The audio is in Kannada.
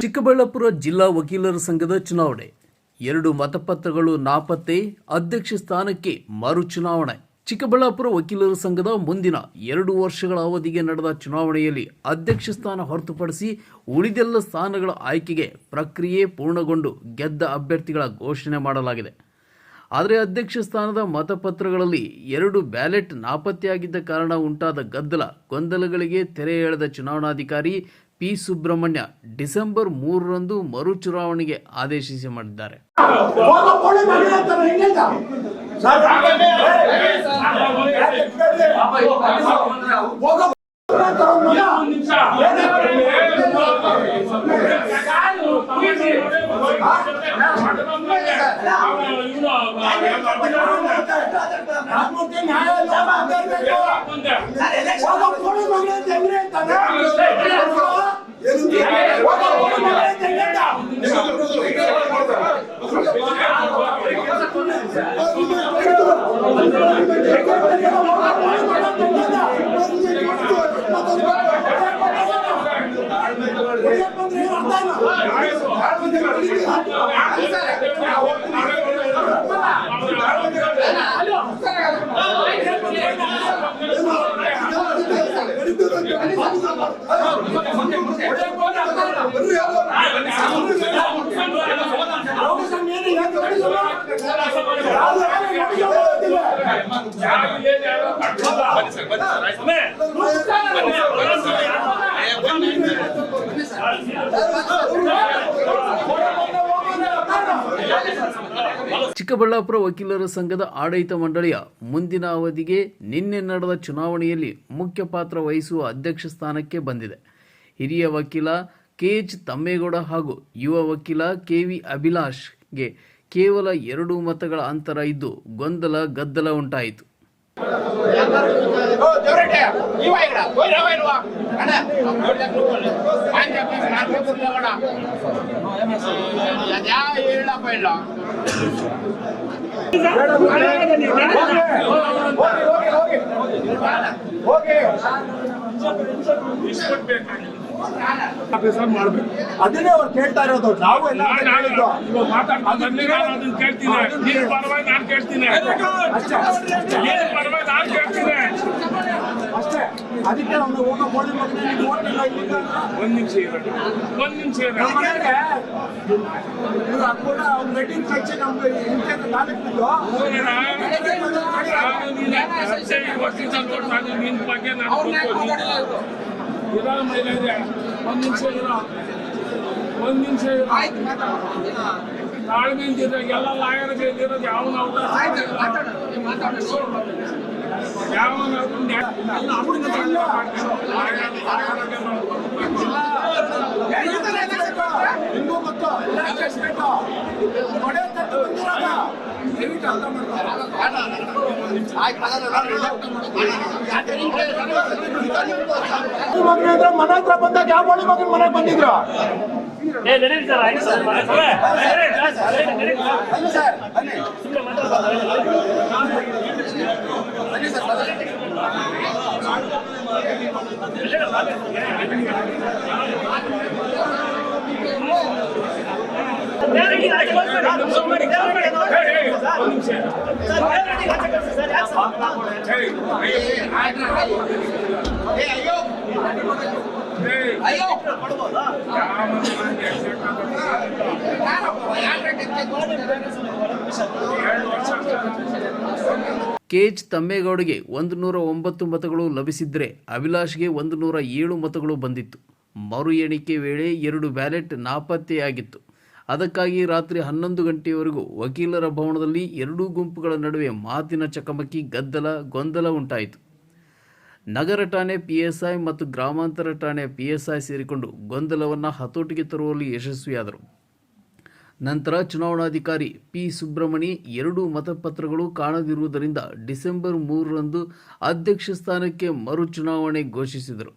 ಚಿಕ್ಕಬಳ್ಳಾಪುರ ಜಿಲ್ಲಾ ವಕೀಲರ ಸಂಘದ ಚುನಾವಣೆ. ಎರಡು ಮತಪತ್ರಗಳು ನಾಪತ್ತೆ ಅಧ್ಯಕ್ಷ ಸ್ಥಾನಕ್ಕೆ ಮರು ಚುನಾವಣೆ ಚಿಕ್ಕಬಳ್ಳಾಪುರ ವಕೀಲರ ಸಂಘದ ಮುಂದಿನ ಎರಡು ವರ್ಷಗಳ ಅವಧಿಗೆ ನಡೆದ ಚುನಾವಣೆಯಲ್ಲಿ ಅಧ್ಯಕ್ಷ ಸ್ಥಾನ ಹೊರತುಪಡಿಸಿ ಉಳಿದೆಲ್ಲ ಸ್ಥಾನಗಳ ಆಯ್ಕೆಗೆ ಪ್ರಕ್ರಿಯೆ ಪೂರ್ಣಗೊಂಡು ಗೆದ್ದ ಅಭ್ಯರ್ಥಿಗಳ ಘೋಷಣೆ ಮಾಡಲಾಗಿದೆ. ಆದರೆ ಅಧ್ಯಕ್ಷ ಸ್ಥಾನದ ಮತಪತ್ರಗಳಲ್ಲಿ ಎರಡು ಬ್ಯಾಲೆಟ್ ನಾಪತ್ತೆಯಾಗಿದ್ದ ಕಾರಣ ಉಂಟಾದ ಗದ್ದಲ, ಗೊಂದಲಗಳಿಗೆ ತೆರೆ ಎಳೆದ ಚುನಾವಣಾಧಿಕಾರಿ ಪಿ. ಸುಬ್ರಹ್ಮಣ್ಯ ಡಿಸೆಂಬರ್ ಮೂರರಂದು ಮರು ಚುನಾವಣೆಗೆ ಆದೇಶಿಸಿ ಮಾಡಿದ್ದಾರೆ. ಹೋಗೋ ಕೋಳಿ ಮಗನ ಹತ್ರ ಹೆಂಗಿಲ್ಲ? I'm ಚಿಕ್ಕಬಳ್ಳಾಪುರ ವಕೀಲರ ಸಂಘದ ಆಡಳಿತ ಮಂಡಳಿಯ ಮುಂದಿನ ಅವಧಿಗೆ ನಿನ್ನೆ ನಡೆದ ಚುನಾವಣೆಯಲ್ಲಿ ಮುಖ್ಯ ಪಾತ್ರ ವಹಿಸುವ ಅಧ್ಯಕ್ಷ ಸ್ಥಾನಕ್ಕೆ ಬಂದಿದೆ. ಹಿರಿಯ ವಕೀಲ ಕೆಎಚ್ ತಮ್ಮೇಗೌಡ ಹಾಗೂ ಯುವ ವಕೀಲ ಕೆವಿ ಅಭಿಲಾಷ್ಗೆ ಕೇವಲ ಎರಡು ಮತಗಳ ಅಂತರ ಇದ್ದು ಗೊಂದಲ ಗದ್ದಲ ಉಂಟಾಯಿತು. ಹೋಗಿ ಮಾಡ್ಬೇಕು. ಅದನ್ನೇ ಅವ್ರು ಕೇಳ್ತಾ ಇರೋದು. ನಾವು ಎಲ್ಲ ಅಷ್ಟೇ ನೀನ್ ಪರವಾಗಿ ನಾನು ಕೇಳ್ತೀನಿ. ಅಷ್ಟೇ. ಅದಕ್ಕೆ ನೀವು ಇಲ್ಲಿಂದ ಒಂದ್ ನಿಮಿಷ ಇರೋಣ ಒಂದ್ ನಿಮಿಷ ಕೂಡ ಅವ್ನ ವೆಡ್ಡಿಂಗ್ ತಾಲೂಕು ಬಿದ್ದು. ನಾನು ಇದೆ ಒಂದ್ ನಿಮಿಷ ಇರೋ ಒಂದ್ ನಿಮಿಷ ಇರೋ ತಾಳ್ಮೆಯಿಂದ ಇದ್ದಾಗ ಎಲ್ಲ ಲಾಯರ್ಗೆ ಇರೋದು ಯಾವನ ಯಾವನ ನಿಮಗೂ ಗೊತ್ತು ಎಲ್ಲ ಅಡ್ಜಸ್ಟ್ಮೆಂಟ್ ಮಾಡ್ಕೊ ಮಗನ ಹತ್ರ ಮನೆ ಹತ್ರ ಬಂದಾಗ ಯಾವ ಬಳಿ ಮಗನ ಮನೆಗೆ ಬಂದಿದ್ರು ಬನ್ನಿ ಸರ್ ಬನ್ನಿ ಕೆಎಚ್ ಒಂದು ನೂರ ಒಂಬತ್ತು ಮತಗಳು ಲಭಿಸಿದ್ರೆ ಅಭಿಲಾಷ್ಗೆ ಒಂದು ನೂರ ಏಳು ಮತಗಳು ಬಂದಿತ್ತು. ಮರು ಎಣಿಕೆ ವೇಳೆ ಎರಡು ಬ್ಯಾಲೆಟ್ ನಾಪತ್ತೆಯಾಗಿತ್ತು. ಅದಕ್ಕಾಗಿ ರಾತ್ರಿ ಹನ್ನೊಂದು ಗಂಟೆಯವರೆಗೂ ವಕೀಲರ ಭವನದಲ್ಲಿ ಎರಡೂ ಗುಂಪುಗಳ ನಡುವೆ ಮಾತಿನ ಚಕಮಕಿ, ಗದ್ದಲ, ಗೊಂದಲ ಉಂಟಾಯಿತು. ನಗರ ಠಾಣೆ ಪಿಎಸ್ಐ ಮತ್ತು ಗ್ರಾಮಾಂತರ ಠಾಣೆ ಪಿಎಸ್ಐ ಸೇರಿಕೊಂಡು ಗೊಂದಲವನ್ನು ಹತೋಟಿಗೆ ತರುವಲ್ಲಿ ಯಶಸ್ವಿಯಾದರು. ನಂತರ ಚುನಾವಣಾಧಿಕಾರಿ ಪಿ. ಸುಬ್ರಹ್ಮಣಿ ಎರಡೂ ಮತಪತ್ರಗಳು ಕಾಣದಿರುವುದರಿಂದ ಡಿಸೆಂಬರ್ ಮೂರರಂದು ಅಧ್ಯಕ್ಷ ಸ್ಥಾನಕ್ಕೆ ಮರು ಚುನಾವಣೆ ಘೋಷಿಸಿದರು.